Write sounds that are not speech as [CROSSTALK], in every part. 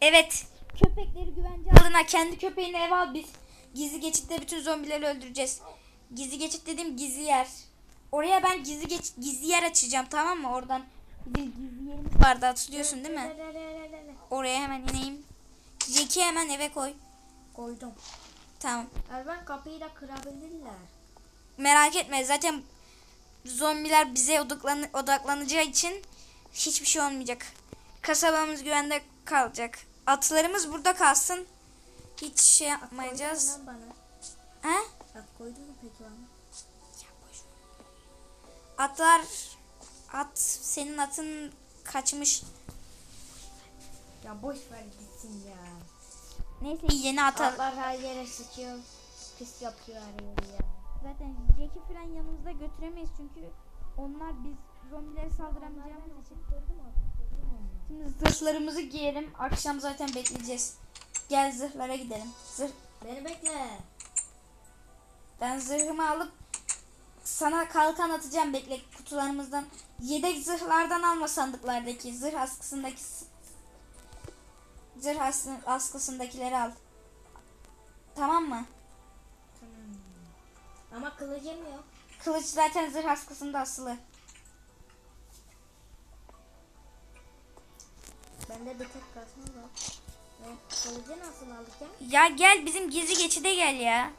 Evet. Köpekleri güvence altına kendi köpeğini eve al biz. Gizli geçitte bütün zombileri öldüreceğiz. Gizli geçit dediğim gizli yer. Oraya ben gizli geç gizli yer açacağım tamam mı? Oradan bir gizli yerimiz vardı hatırlıyorsun değil mi? Oraya hemen ineyim. Jack'i hemen eve koy. Koydum. Tamam. Erben kapıyı da kırabilirler. Merak etme zaten zombiler bize odaklan odaklanacağı için hiçbir şey olmayacak. Kasabamız güvende kalacak. Atlarımız burada kalsın. Hiç şey yapmayacağız. Koydun lan He? bana. At koydun mu peki bana? Atlar at senin atın kaçmış. Ya boş ver gitsin ya. Neyse yeni at al. Atlar her yere sıçıyor. Pis yapıyor her yeri ya. Zaten Jack'i falan yanımızda götüremeyiz çünkü onlar biz zombilere saldıramayacağımız için. Şimdi zırhlarımızı giyelim. Akşam zaten bekleyeceğiz. Gel zırhlara gidelim. Zırh Beni bekle. Ben zırhımı alıp sana kalkan atacağım bekle kutularımızdan. Yedek zırhlardan alma sandıklardaki zırh askısındaki zırh as- askısındakileri al. Tamam mı? Tamam. Ama kılıcım yok. Kılıç zaten zırh askısında asılı. Bende bir tek var. Ve kılıcı nasıl alacağım? Ya gel bizim gizli geçide gel ya.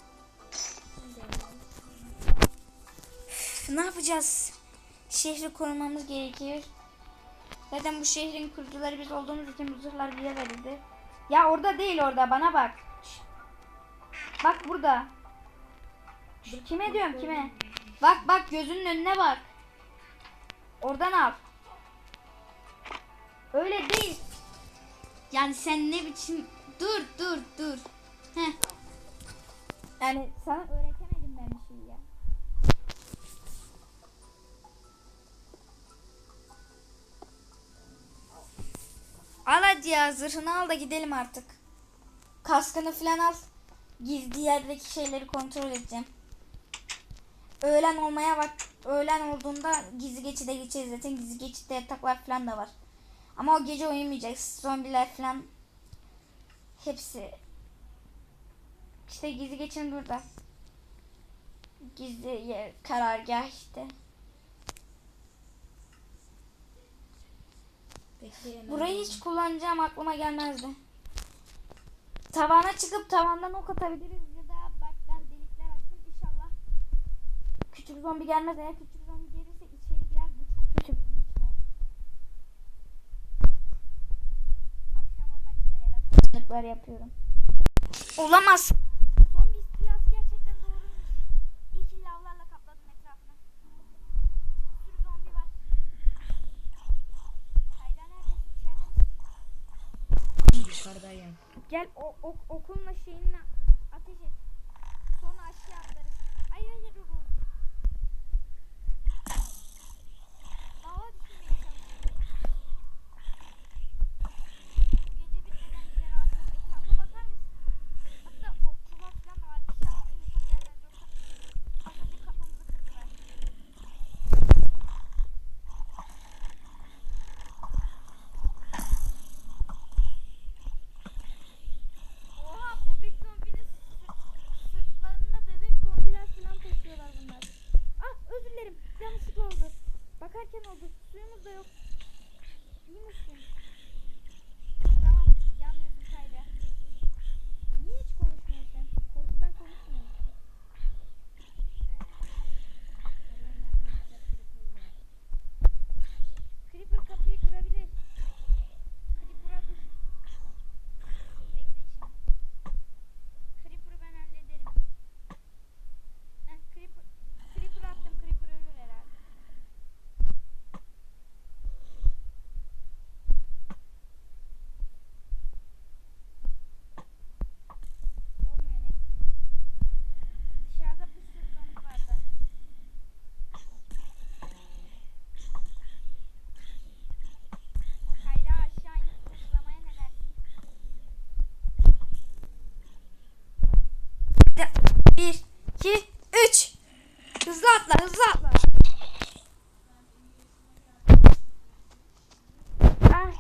Üf, ne yapacağız? Şehri korumamız gerekir. Zaten bu şehrin kurucuları biz olduğumuz için bu bize verildi. Ya orada değil orada bana bak. Bak burada. Kime diyorum kime? Bak bak gözünün önüne bak. Oradan al. Öyle değil. Yani sen ne biçim... Dur dur dur. Heh. Yani sana öğretemedim ben bir şey ya. Al hadi ya zırhını al da gidelim artık. Kaskını falan al. Gizli yerdeki şeyleri kontrol edeceğim. Öğlen olmaya bak. Öğlen olduğunda gizli geçide geçeceğiz zaten. Gizli geçitte yataklar falan da var. Ama o gece uyumayacağız. Zombiler falan hepsi işte gizli geçin burada. Gizli yer, karargah işte. Bekleyin. Burayı hiç kullanacağım aklıma gelmezdi. Tavana çıkıp tavandan ok atabiliriz ya da bak ben delikler açtım inşallah. Küçük zombi gelmez eğer küçük zombi gelirse içeri girer bu çok kötü bizim için olur. Akşam olmak üzere hazırlıklar yapıyorum. Olamaz. Zombi istilası gerçekten doğruymuş. İyi ki lavlarla kapladım etrafını. Bir sürü zombi var. Kayra neredesin? İçeride misin? Yukarıdayım. Gel o, ok, okunla şeyinle ateş et. Sonra aşağı atlarız. Hayır hayır dur. dur. Lava düşürmeye çalışıyorum. Bu gece bitmeden bize rahat ol. Etrafa bakar mısın? Hatta okçular falan da var. İnşallah telefon gelmez yoksa az önce kapımızı kırdılar. Oha bebek zombinin sırt- sırtlarında bebek zombiler falan taşıyorlar bunlar. Ah özür dilerim yanlışlıkla oldu. Bakarken oldu. Suyumuz da yok. İyi misin? Tamam yanmıyorsun Kayra. Niye hiç konuşmuyorsun sen? Korkudan konuşmuyor musun? Creeper kapıyı kırabilir. Creeper'a dur. Bekle şimdi. Creeper'ı ben hallederim. Heh, Creeper, Creeper attım. Creeper ölür herhalde. Olmuyor ne? Dışarıda bir sürü zombi var daha. Kayra aşağı inip tuşlamaya ne dersin? Bir, iki, üç. Hızlı atla, hızlı atla. Ah,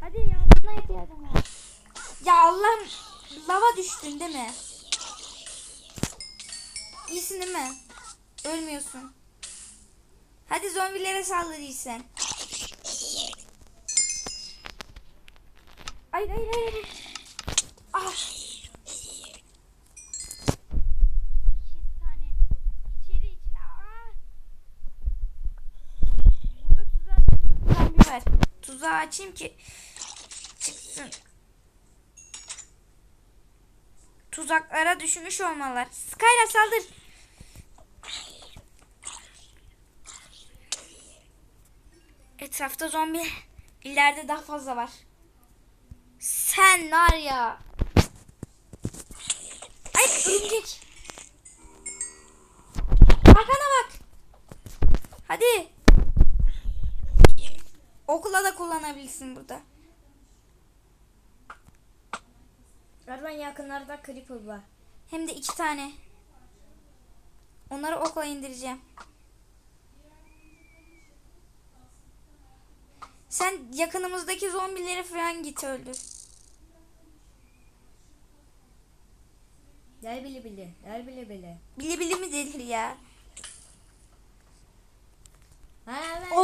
hadi yardıma ihtiyacım var. Ya Allah'ım lava düştün değil mi? İyisin değil mi? Ölmüyorsun. Hadi zombilere saldırıysan. Hayır hayır hayır. hayır. Ah. Sekiz tane içeri içeri. Aa. Burada tuzak zombi var. Tuzağı açayım ki çıksın. Tuzaklara düşmüş olmalılar. Skyla saldır. Etrafta zombi. İleride daha fazla var. Sen var ya. Ay örümcek. Arkana bak. Hadi. Okula da kullanabilirsin burada. Erman yakınlarda creeper var. Hem de iki tane. Onları okla indireceğim. Sen yakınımızdaki zombileri falan git öldür. Gel bile bile. Gel bile bile. Bili bili mi delir ya?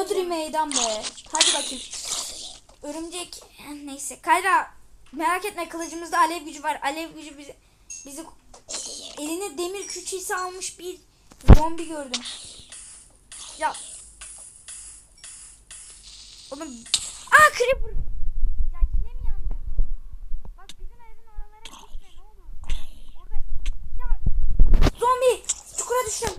Odri meydan be. Hadi bakayım. Örümcek. Neyse. Kayra merak etme kılıcımızda alev gücü var. Alev gücü bizi, bizi eline demir küçüğüsü almış bir zombi gördüm. Ya. Oğlum. Aa creeper. Ya yine yandı? Bak bizim evin oralara gitme ne olur. Orada. Ya. Zombi. Çukura düştüm.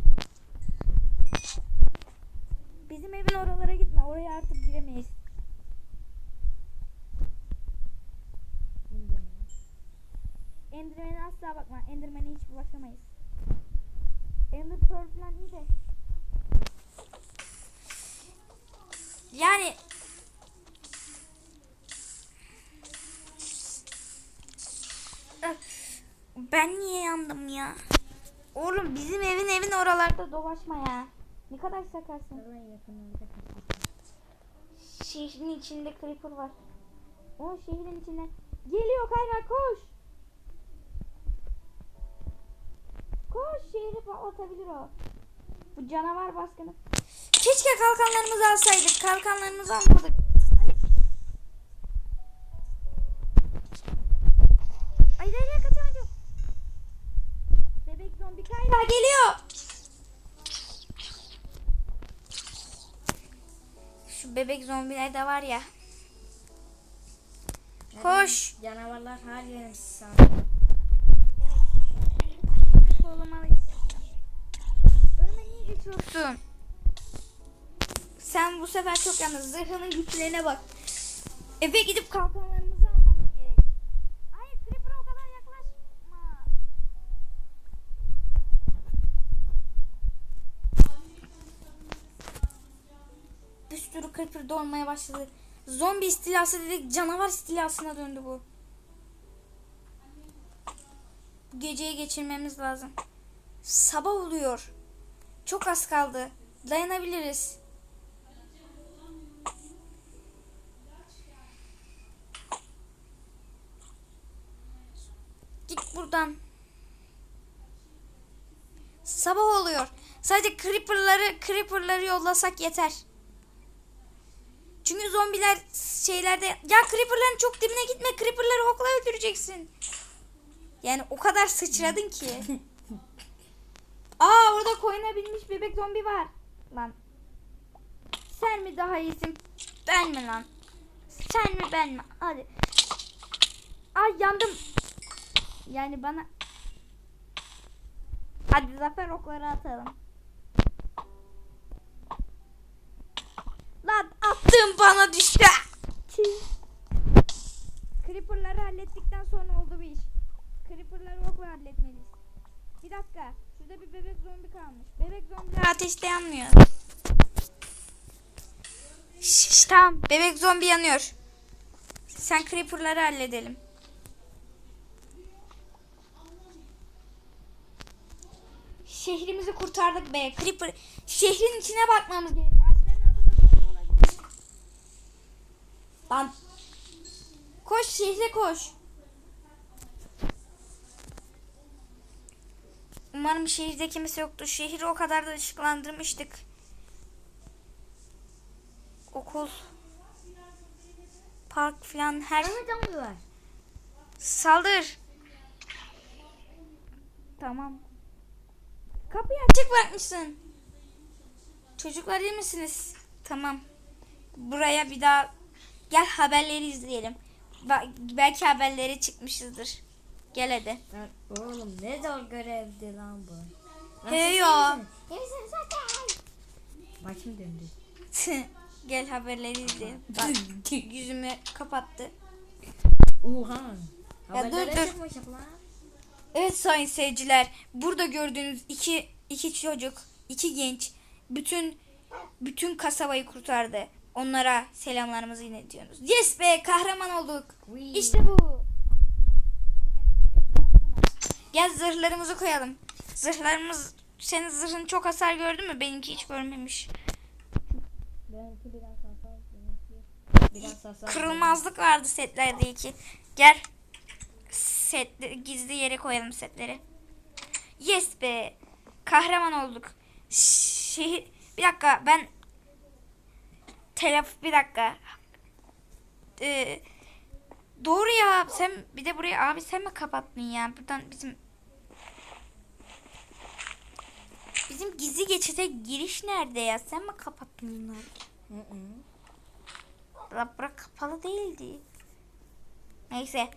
Bizim evin oralara gitme. Oraya artık giremeyiz. Enderman'e asla bakma. Enderman'e hiç bulaşamayız. Ender Pearl falan iyi de. Yani ben niye yandım ya? Oğlum bizim evin evin oralarda dolaşma ya. Ne kadar sakarsın. Şehrin içinde creeper var. O şehrin içinde. Geliyor Kayra koş. Koş şehri patlatabilir o. Bu canavar baskını. Keşke kalkanlarımızı alsaydık. Kalkanlarımızı almadık. Şu bebek zombiler de var ya. Koş. Canavarlar her yerimizi sardı. Kollamalıyız. Önüme niye geçiyorsun? Sen bu sefer çok yalnız. Zırhının güçlerine bak. Eve gidip kalkanlarımızı almamız gerek. Hayır Creeper'a o kadar yaklaşma. Bir sürü Creeper dolmaya başladı. Zombi istilası dedik canavar istilasına döndü bu. Geceyi geçirmemiz lazım. Sabah oluyor. Çok az kaldı. Dayanabiliriz. Git buradan. Sabah oluyor. Sadece creeper'ları creeper'ları yollasak yeter. Çünkü zombiler şeylerde ya creeper'ların çok dibine gitme. Creeper'ları okla öldüreceksin. Yani o kadar sıçradın ki. [LAUGHS] Aa orada koyuna binmiş bebek zombi var. Lan. Sen mi daha iyisin? Ben mi lan? Sen mi ben mi? Hadi. Ay yandım. Yani bana. Hadi zafer okları atalım. Lan attığım bana düştü. Creeper'ları hallettikten sonra oldu bu iş. Creeper'ları okla halletmeliyiz. Bir dakika. Şurada bir bebek zombi kalmış. Bebek zombiler ateşte yanmıyor. Şş, tamam. Bebek zombi yanıyor. Sen creeper'ları halledelim. Şehrimizi kurtardık be. Creeper. Şehrin içine bakmamız gerek. Lan. Koş şehre koş. Umarım şehirde kimse yoktu. Şehri o kadar da ışıklandırmıştık. Okul. Park falan her... Evet. Saldır. Tamam. Kapıyı açık bırakmışsın. Çocuklar iyi misiniz? Tamam. Buraya bir daha gel haberleri izleyelim. Ba- belki haberleri çıkmışızdır. Gel hadi. Lan oğlum ne zor görevdi lan bu. Lan siz ya. zaten? Başım döndü. [LAUGHS] Gel haberleri izleyelim. Bak yüzümü kapattı. Oha. Ya dur, Haberlere dur. Evet sayın seyirciler. Burada gördüğünüz iki iki çocuk, iki genç bütün bütün kasabayı kurtardı. Onlara selamlarımızı iletiyoruz. Yes be kahraman olduk. İşte bu. Gel zırhlarımızı koyalım. Zırhlarımız senin zırhın çok hasar gördü mü? Benimki hiç görmemiş. Benimki biraz hasar. Benimki biraz hasar. Kırılmazlık vardı setlerde iki. Gel. Set, gizli yere koyalım setleri. Yes be. Kahraman olduk. Şehir... Bir dakika ben... Telef... Bir dakika. Ee, doğru ya. Sen bir de buraya abi sen mi kapattın ya? Buradan bizim... Bizim gizli geçite giriş nerede ya? Sen mi kapattın bunları? Hı hı. La bırak kapalı değildi. Neyse.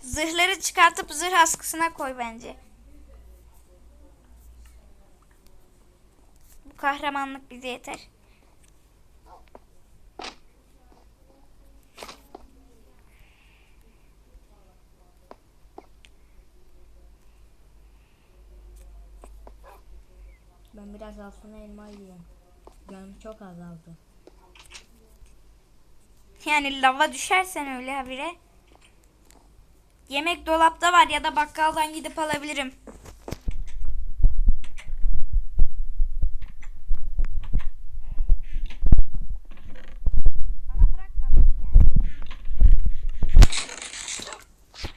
Zırhları çıkartıp zırh askısına koy bence. Bu kahramanlık bize yeter. Ben biraz altına elma yiyeyim. Canım çok azaldı. Yani lava düşersen öyle habire. Yemek dolapta var ya da bakkaldan gidip alabilirim.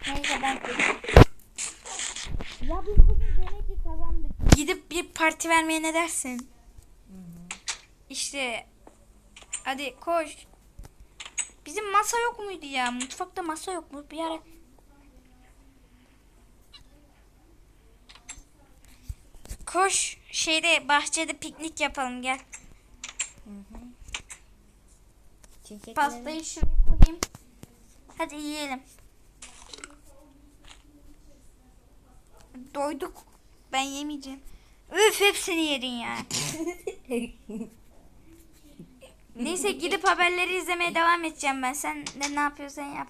Neyse ben Ya biz bugün. Gidip bir parti vermeye ne dersin? İşte hadi koş. Bizim masa yok muydu ya? Mutfakta masa yok mu? Bir ara Koş şeyde bahçede piknik yapalım gel. Çiçekleri- Pastayı şuraya koyayım. Hadi yiyelim. Doyduk. Ben yemeyeceğim. Üf hepsini yedin ya. [LAUGHS] Neyse gidip haberleri izlemeye devam edeceğim ben. Sen de ne yapıyorsan yap.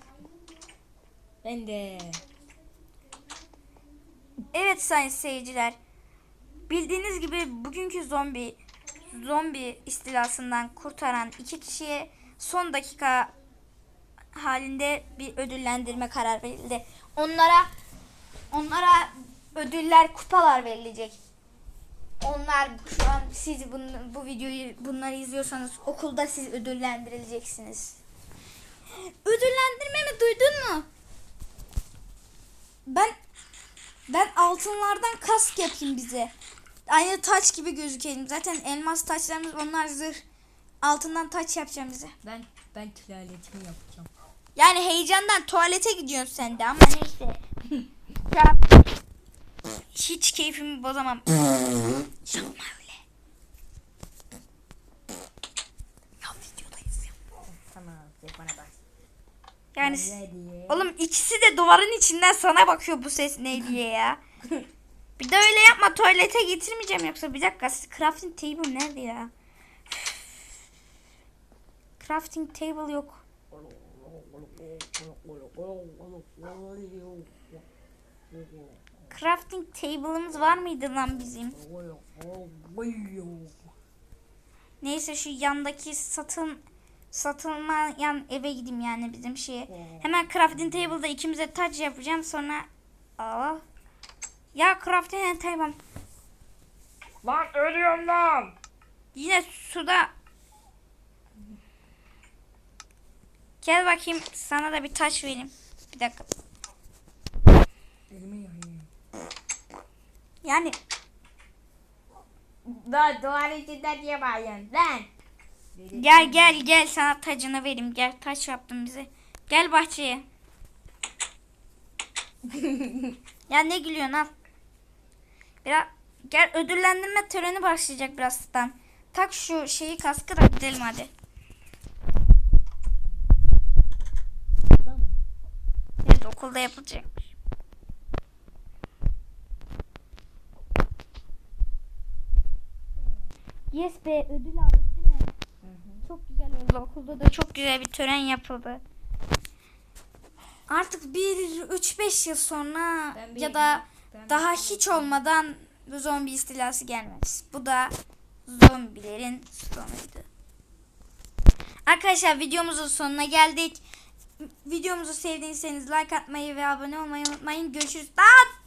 ben de. Evet sayın seyirciler. Bildiğiniz gibi bugünkü zombi zombi istilasından kurtaran iki kişiye son dakika halinde bir ödüllendirme karar verildi. Onlara onlara ödüller, kupalar verilecek. Onlar şu an siz bunu, bu videoyu bunları izliyorsanız okulda siz ödüllendirileceksiniz. Ödüllendirme mi duydun mu? Ben ben altınlardan kask yapayım bize. Aynı taç gibi gözükelim. Zaten elmas taçlarımız onlar zırh. Altından taç yapacağım bize. Ben ben tuvaletimi yapacağım. Yani heyecandan tuvalete gidiyorsun sen de ama neyse. [LAUGHS] hiç keyfimi bozamam. Yapma öyle. Ya videodayız ya. Tamam bana bak. Yani oğlum ikisi de duvarın içinden sana bakıyor bu ses ne diye ya. Bir de öyle yapma tuvalete getirmeyeceğim yoksa bir dakika crafting table nerede ya? Crafting table yok. Crafting table'ımız var mıydı lan bizim? Neyse şu yandaki satın satılmayan eve gideyim yani bizim şeye. Hemen crafting table'da ikimize taç yapacağım sonra Aa. Ya crafting table Lan ölüyorum lan. yine suda Gel bakayım sana da bir taş vereyim. Bir dakika. Elimi yayayım. Yani Da duvar içinde niye bağırıyorsun lan? gel gel gel sana tacını vereyim. Gel taç yaptım bize. Gel bahçeye. [LAUGHS] ya ne gülüyorsun al. Biraz gel ödüllendirme töreni başlayacak birazdan. Tak şu şeyi kaskı da gidelim hadi. Evet okulda yapılacakmış. Yes be ödül aldık değil mi? Çok güzel oldu. Okulda da çok güzel bir tören yapıldı. Artık bir 3-5 yıl sonra Ben ya da ben daha bir- hiç olmadan zombi istilası gelmez. Bu da zombilerin sonuydu. Arkadaşlar videomuzun sonuna geldik. Videomuzu sevdiyseniz like atmayı ve abone olmayı unutmayın. Görüşürüz. Lan!